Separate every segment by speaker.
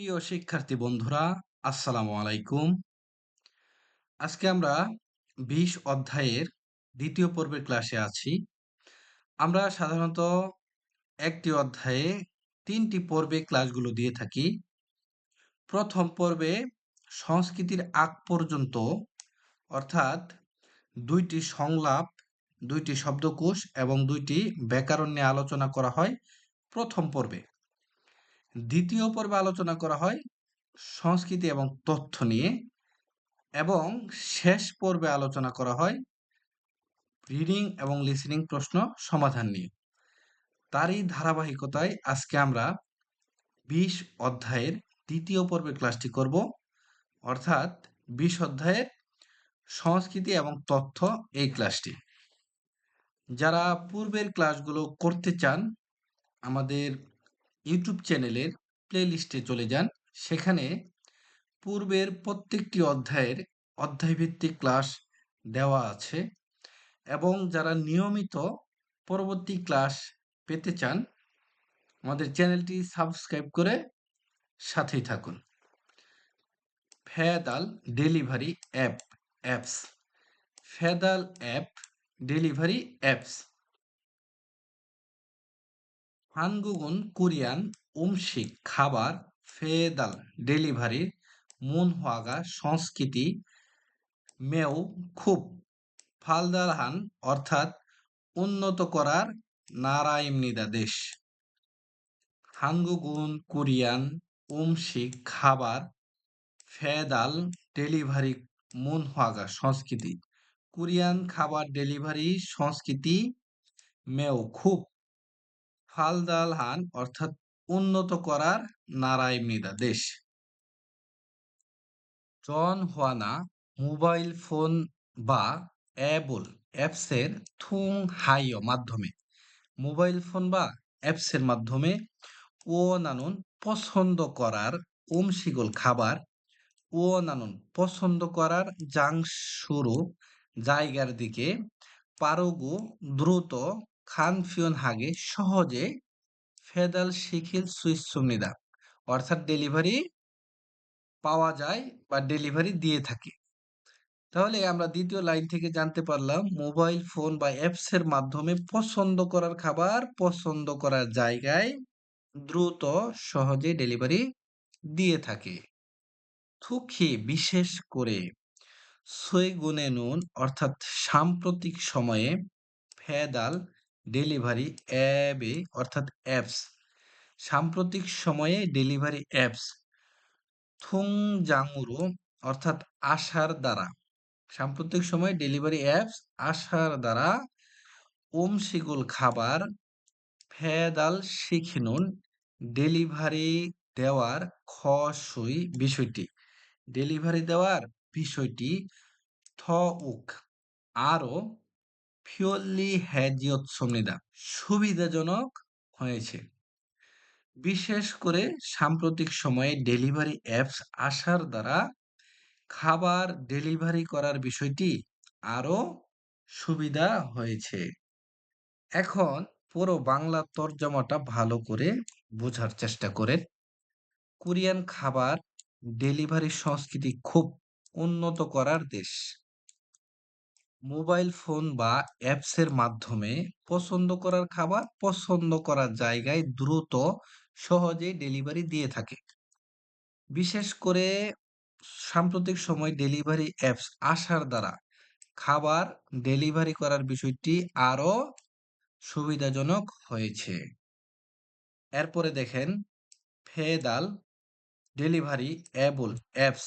Speaker 1: প্রিয় শিক্ষার্থী বন্ধুরা, আসসালামু আলাইকুম। আজকে আমরা বিশ অধ্যায়ের দ্বিতীয় পর্বের ক্লাসে আছি। আমরা সাধারণত একটি অধ্যায়ে তিনটি পর্বে ক্লাসগুলো দিয়ে থাকি। প্রথম পর্বে সংস্কৃতির আগ পর্যন্ত, অর্থাৎ দুইটি সংলাপ, দুইটি শব্দকোষ এবং দুইটি ব্যাকরণ নিয়ে আলোচনা করা হয় প্রথম পর্বে। দ্বিতীয় পর্বে আলোচনা করা হয় সংস্কৃতি এবং তথ্য নিয়ে এবং শেষ পর্বে আলোচনা করা হয় রিডিং এবং লিসনিং প্রশ্ন সমাধান নিয়ে। তারই ধারাবাহিকতায় আজকে আমরা বিশ অধ্যায়ের দ্বিতীয় পর্বে ক্লাসটি করব। অর্থাৎ বিশ অধ্যায়ের সংস্কৃতি এবং তথ্য এই ক্লাসটি যারা পূর্বের ক্লাসগুলো করতে চান, আমাদের ইউটিউব চ্যানেলের প্লেলিস্টে চলে যান। সেখানে পূর্বের প্রত্যেকটি অধ্যায়ের অধ্যায়ভিত্তিক ক্লাস দেওয়া আছে এবং যারা নিয়মিত পরবর্তী ক্লাস পেতে চান, আমাদের চ্যানেলটি সাবস্ক্রাইব করে সাথেই থাকুন। ফেদাল ডেলিভারি অ্যাপ, অ্যাপস। ফেদাল অ্যাপ ডেলিভারি অ্যাপস। হানগুগুন কোরিয়ান উমশিক খাবার, ফেদাল ডেলিভারির মুনহাগা সংস্কৃতি, মেও, খুব, ফালদারহান, অর্থাৎ উন্নত করার নারায়ণনিদা দেশ। হানগুগুন কোরিয়ান উমশিক খাবার, ফেদাল, ডেলিভারি মুনহাগা সংস্কৃতি। কোরিয়ান খাবার ডেলিভারি, সংস্কৃতি, মেও, খুব ফালদালহান অর্থাৎ উন্নত করার নারায়ণনিদা দেশ। জন হুয়ানা মোবাইল ফোন বা অ্যাবল অ্যাপসের থুং হাইয় মাধ্যমে, মোবাইল ফোন বা অ্যাপসের মাধ্যমে ও নানুন পছন্দ করার ওমশিগল খাবার ও নানুন পছন্দ করার জাং শুরু জায়গার দিকে পারগু দ্রুত খানফিয়ন হাগে সহজে ফেদাল শিখিল সুইসুমনিদা অর্থাৎ ডেলিভারি পাওয়া যায় বা ডেলিভারি দিয়ে থাকে। তাহলে আমরা দ্বিতীয় লাইন থেকে জানতে পারলাম, মোবাইল ফোন বা অ্যাপসের মাধ্যমে পছন্দ করার খাবার পছন্দ করার জায়গায় দ্রুত, সহজে ডেলিভারি দিয়ে থাকে। থুকি বিশেষ করে সৈগুনে নুন, অর্থাৎ সাম্প্রতিক সময়ে ফেদাল ডেলিভারি অ্যাবে অর্থাৎ অ্যাপস, সাম্প্রতিক সময়ে ডেলিভারি অ্যাপস, থুংজাঙুরু, অর্থাৎ আশার দ্বারা, সাম্প্রতিক সময়ে ডেলিভারি অ্যাপস, আশার দ্বারা ওমশিগুল খাবার, ফেদাল শিখিনুন, ডেলিভারি দেওয়ার খসই বিষয়টি, ডেলিভারি দেওয়ার বিষয়টি থ উক আরও ফিওল্লি হ্যাজিয়ত সমনিদা সুবিধাজনক হয়েছে। বিশেষ করে সাম্প্রতিক সময়ে ডেলিভারি অ্যাপস আসার দ্বারা খাবার ডেলিভারি করার বিষয়টি আরও সুবিধা হয়েছে। এখন পুরো বাংলা তর্জমাটা ভালো করে বোঝার চেষ্টা করেন। কোরিয়ান খাবার ডেলিভারি সংস্কৃতি খুব উন্নত করার দেশ। মোবাইল ফোন বা অ্যাপসের মাধ্যমে পছন্দ করার খাবার পছন্দ করার জায়গায় দ্রুত, সহজেই ডেলিভারি দিয়ে থাকে। বিশেষ করে সাম্প্রতিক সময় ডেলিভারি অ্যাপস আসার দ্বারা খাবার ডেলিভারি করার বিষয়টি আরও সুবিধাজনক হয়েছে। এরপরে দেখেন, ফেদাল ডেলিভারি অ্যাবল অ্যাপস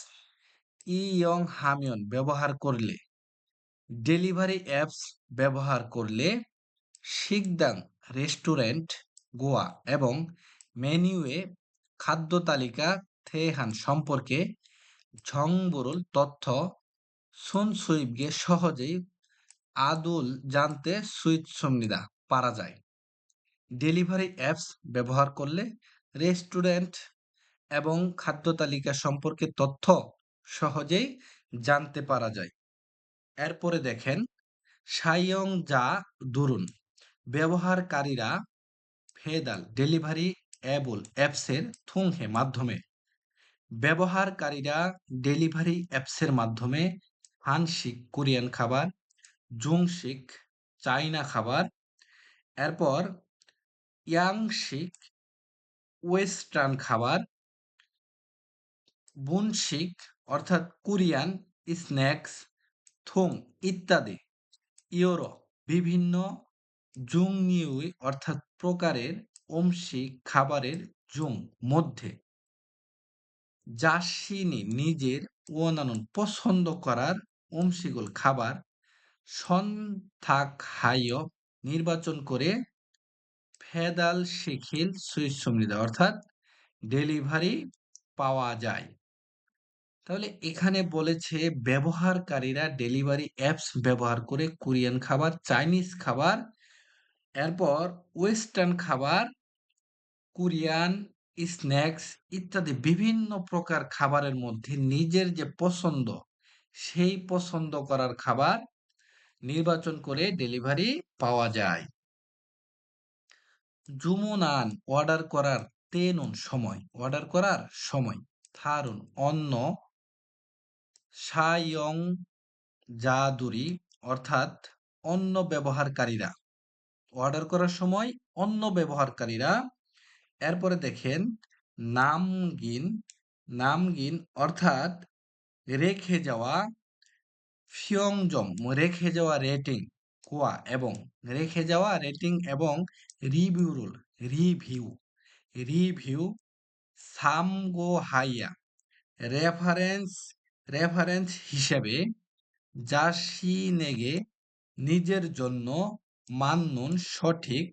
Speaker 1: ইয়ং হামিয়ন ব্যবহার করলে ডেলিভারি অ্যাপস ব্যবহার করলে শিকদাং রেস্টুরেন্ট, গোয়া এবং মেনিউয়ে খাদ্য তালিকা থেহান সম্পর্কে ঝংবরুল তথ্য সুনসুইবকে সহজেই আদুল জানতে সুইচ সমনিদা পারা যায়। ডেলিভারি অ্যাপস ব্যবহার করলে রেস্টুরেন্ট এবং খাদ্য তালিকা সম্পর্কে তথ্য সহজেই জানতে পারা যায়। এরপরে দেখেন, সাইয়ং যা দুরুন, ব্যবহারকারীরা ফেদাল, ডেলিভারি অ্যাবল অ্যাপসের থুংহে মাধ্যমে। ব্যবহারকারীরা ডেলিভারি অ্যাপসের মাধ্যমে হানসিক কোরিয়ান খাবার, জুংশিক চাইনা খাবার, এরপর ইয়াংশিক ওয়েস্টার্ন খাবার, বুনশিক অর্থাৎ কোরিয়ান স্ন্যাক্স থুং ইত্যাদি। ইউরো, বিভিন্ন জুংনিউই অর্থাৎ প্রকারের অংশিক খাবারের জুং মধ্যে। জাসিনি নিজের ওনানুন পছন্দ করার অংশীগুল খাবার সন্থাক হাইয় নির্বাচন করে ফেদাল শিখিল সমৃদ্ধ অর্থাৎ ডেলিভারি পাওয়া যায়। তাহলে এখানে বলেছে ব্যবহারকারীরা ডেলিভারি অ্যাপস ব্যবহার করে কোরিয়ান খাবার, চাইনিজ খাবার, এরপর ওয়েস্টার্ন খাবার, কোরিয়ান স্ন্যাক্স ইত্যাদি বিভিন্ন প্রকার খাবারের মধ্যে নিজের যে পছন্দ, সেই পছন্দ করার খাবার নির্বাচন করে ডেলিভারি পাওয়া যায়। জুমুনান অর্ডার করার তেনুন সময়, অর্ডার করার সময়, থারুন অন্য সায়ং জাদুরি অর্থাৎ অন্য ব্যবহারকারীরা। অর্ডার করার সময় অন্য ব্যবহারকারীরা। এরপরে দেখেন, নামগিন নামগিন অর্থাৎ রেখে যাওয়া ফিয়ংজম রেখে যাওয়া রেটিং, কোয়া এবং রেখে যাওয়া রেটিং এবং রিভিউ রুল, রিভিউ রিভিউ সামগো হাইয়া রেফারেন্স রেফারেন্স হিসেবে জাসিনেগে নিজের জন্য মান্নুন সঠিক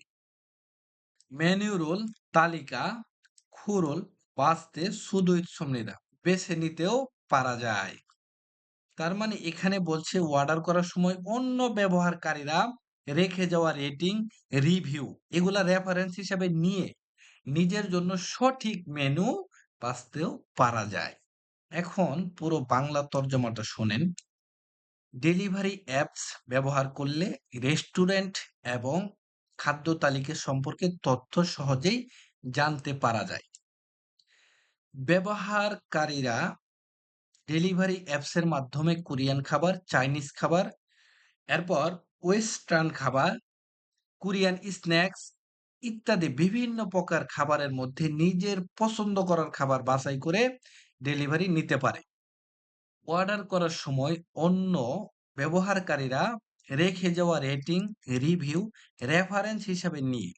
Speaker 1: মেনুরুল তালিকা খুরুল বাঁচতে সুদৈত সমৃদ্ধা বেছে নিতেও পারা যায়। তার মানে এখানে বলছে অর্ডার করার সময় অন্য ব্যবহারকারীরা রেখে যাওয়া রেটিং রিভিউ এগুলা রেফারেন্স হিসাবে নিয়ে নিজের জন্য সঠিক মেনু বাঁচতেও পারা যায়। এখন পুরো বাংলা তর্জমাটা শোনেন। ডেলিভারি অ্যাপস ব্যবহার করলে রেস্টুরেন্ট এবং খাদ্য তালিকা সম্পর্কে তথ্য সহজেই জানতে পারা যায়। ব্যবহারকারীরা ডেলিভারি অ্যাপসের মাধ্যমে কোরিয়ান খাবার, চাইনিজ খাবার, এরপর ওয়েস্টার্ন খাবার, কোরিয়ান স্ন্যাক্স ইত্যাদি বিভিন্ন প্রকার খাবারের মধ্যে নিজের পছন্দ করার খাবার বাছাই করে ডেলিভারি নিতে পারে। অর্ডার করার সময় অন্য ব্যবহারকারীরা রেখে যাওয়া রেটিং রিভিউ রেফারেন্স হিসাবে নিয়ে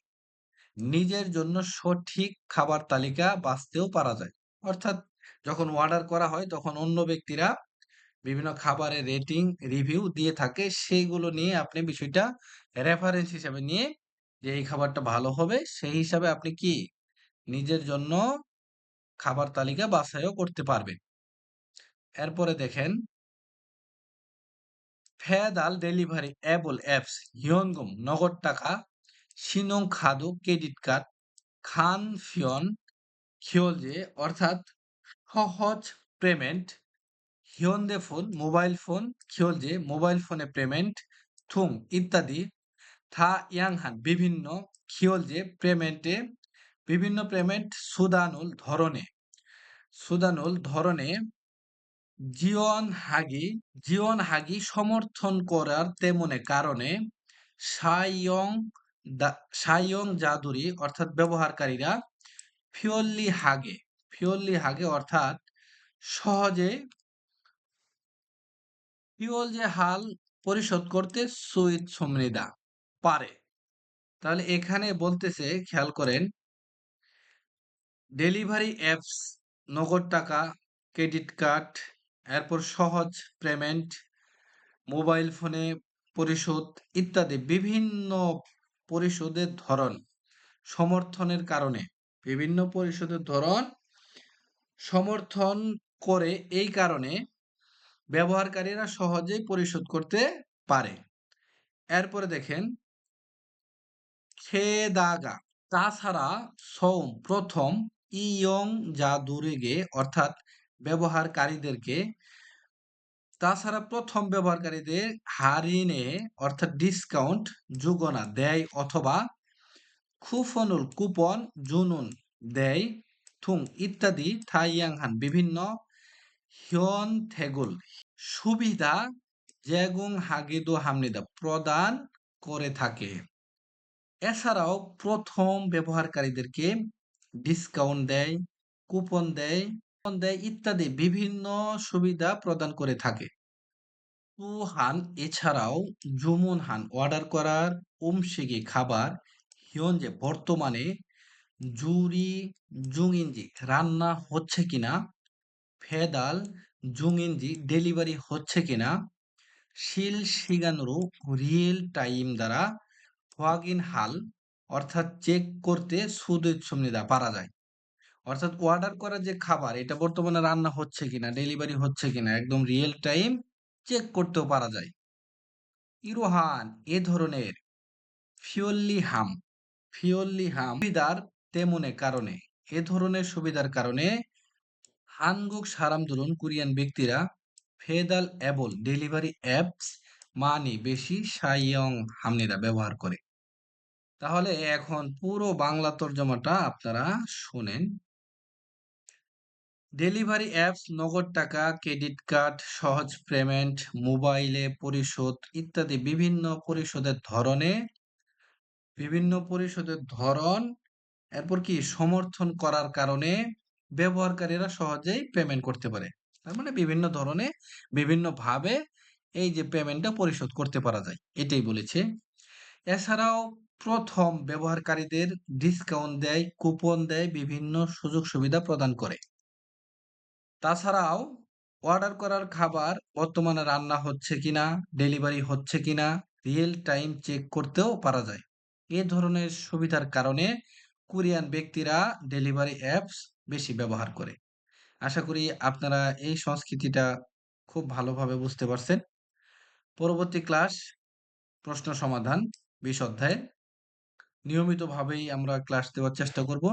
Speaker 1: নিজের জন্য সঠিক খাবার তালিকা বাঁচতেও পারা যায়। অর্থাৎ যখন অর্ডার করা হয় তখন অন্য ব্যক্তিরা বিভিন্ন খাবারের রেটিং রিভিউ দিয়ে থাকে, সেইগুলো নিয়ে আপনি বিষয়টা রেফারেন্স হিসাবে নিয়ে যে এই খাবারটা ভালো হবে সেই হিসাবে আপনি কি নিজের জন্য খাবার তালিকা বাছাইও করতে পারবেন এরপরে দেখেন ফেদাল ডেলিভারি অ্যাবল অ্যাপস হিয়নগম নগদ টাকা সিনং খাদু, ক্রেডিট কার্ড, খান ফিয়ন, খিওলজে, অর্থাৎ সহজ পেমেন্ট, হিয়ন্দে ফোন, মোবাইল ফোন, খিওলজে, মোবাইল ফোনে পেমেন্ট, থুম ইত্যাদি, থা ইয়াংহান, বিভিন্ন খিওলজে পেমেন্টে বিভিন্ন পেমেন্ট সুদানুল ধরনে। সুদানুল ধরনে জিওন হাগি জিওন হাগি সমর্থন করার তেমনে কারণে সাইয়ং সাইয়ং জাদুরি অর্থাৎ ব্যবহারকারীরা ফিওল্লি হাগে। ফিওল্লি হাগে অর্থাৎ সহজে ফিওল যে হাল পরিশোধ করতে সুইট সমৃদা পারে। তাহলে এখানে বলতেছে, খেয়াল করেন ডেলিভারি অ্যাপস, নগদ টাকা, ক্রেডিট কার্ড, এরপর সহজ পেমেন্ট, মোবাইল ফোনে পরিশোধ ইত্যাদি বিভিন্ন পরিশোধের ধরন, সমর্থনের কারণে। বিভিন্ন পরিশোধের ধরন, সমর্থন করে এই কারণে ব্যবহারকারীরা সহজেই পরিশোধ করতে পারে। এরপরে দেখেন, খেদাগা। তাছাড়া সৌম, প্রথম ইয়ং জাদুরেগে অর্থাৎ ব্যবহারকারীদেরকে, তাছাড়া প্রথম ব্যবহারকারীদের হারিনে অর্থাৎ ডিসকাউন্ট যুগনা দেয় অথবা খুফনুল কুপন জুনুন দেয়, থুং ইত্যাদি, থাইয়াংহান বিভিন্ন হিয়ন থেগুল সুবিধা জেগুং হাগিদু হামনিদা প্রদান করে থাকে। এছাড়াও প্রথম ব্যবহারকারীদেরকে ডিসকাউন্ট দেয় কুপন দেয় কুপন দেয় ইত্যাদি বিভিন্ন সুবিধা প্রদান করে থাকে। হান এছাড়াও জুমুন হান অর্ডার করার উমসিগি খাবার, হিয়ন যে বর্তমানে জুরি, জুংইনজি রান্না হচ্ছে কিনা ফেদাল জুংইনজি ডেলিভারি হচ্ছে কিনা, শিল শিগানুরু রিয়েল টাইম দ্বারা হোয়াগিন হাল অর্থাৎ চেক করতে সুদুৎসমনিদা পারা যায়। অর্থাৎ অর্ডার করা যে খাবার, এটা বর্তমানে রান্না হচ্ছে কিনা ডেলিভারি হচ্ছে কিনা, একদম রিয়েল টাইম চেক করতেও পারা যায়। ইরোহান, এ ধরনের ফিওল্লি হাম ফিওল্লি হাম সুবিধার তেমনে কারণে, এ ধরনের সুবিধার কারণে হানগুক সারামদুলন কোরিয়ান ব্যক্তিরা ফেদাল অ্যাবল ডেলিভারি অ্যাপস মানি বেশি সাইয়ং হামনিরা ব্যবহার করে। তাহলে এখন পুরো বাংলা তর্জমাটা আপনারা শুনেন। ডেলিভারি অ্যাপস, নগদ টাকা, ক্রেডিট কার্ড, সহজ পেমেন্ট, মোবাইলে পরিশোধ ইত্যাদি বিভিন্ন পরিশোধের ধরনে, বিভিন্ন পরিশোধের ধরন, এরপর কি সমর্থন করার কারণে ব্যবহারকারীরা সহজেই পেমেন্ট করতে পারে। তার মানে বিভিন্ন ধরনে বিভিন্ন ভাবে এই যে পেমেন্টটা পরিশোধ করতে পারা যায়, এটাই বলেছে। এছাড়াও প্রথম ব্যবহারকারীদের ডিসকাউন্ট দেয় কুপন দেয়, বিভিন্ন সুযোগ সুবিধা প্রদান করে। তাছাড়াও অর্ডার করার খাবার বর্তমানে রান্না হচ্ছে কিনা ডেলিভারি হচ্ছে কিনা রিয়েল টাইম চেক করতেও পারা যায়। এ ধরনের সুবিধার কারণে কোরিয়ান ব্যক্তিরা ডেলিভারি অ্যাপস বেশি ব্যবহার করে। আশা করি আপনারা এই সংস্কৃতিটা খুব ভালোভাবে বুঝতে পারছেন। পরবর্তী ক্লাস প্রশ্ন সমাধান, বিশ অধ্যায়ের নিয়মিতভাবেই আমরা ক্লাস দেওয়ার চেষ্টা করব।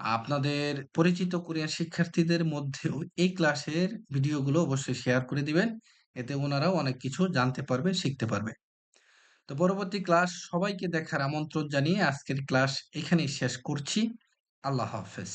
Speaker 1: আপনাদের পরিচিত কোরিয়ান শিক্ষার্থীদের মধ্যেও এই ক্লাসের ভিডিওগুলো অবশ্যই শেয়ার করে দিবেন। এতে ওনারাও অনেক কিছু জানতে পারবে, শিখতে পারবে। তো পরবর্তী ক্লাস সবাইকে দেখার আমন্ত্রণ জানিয়ে আজকের ক্লাস এখানেই শেষ করছি। আল্লাহ হাফেজ।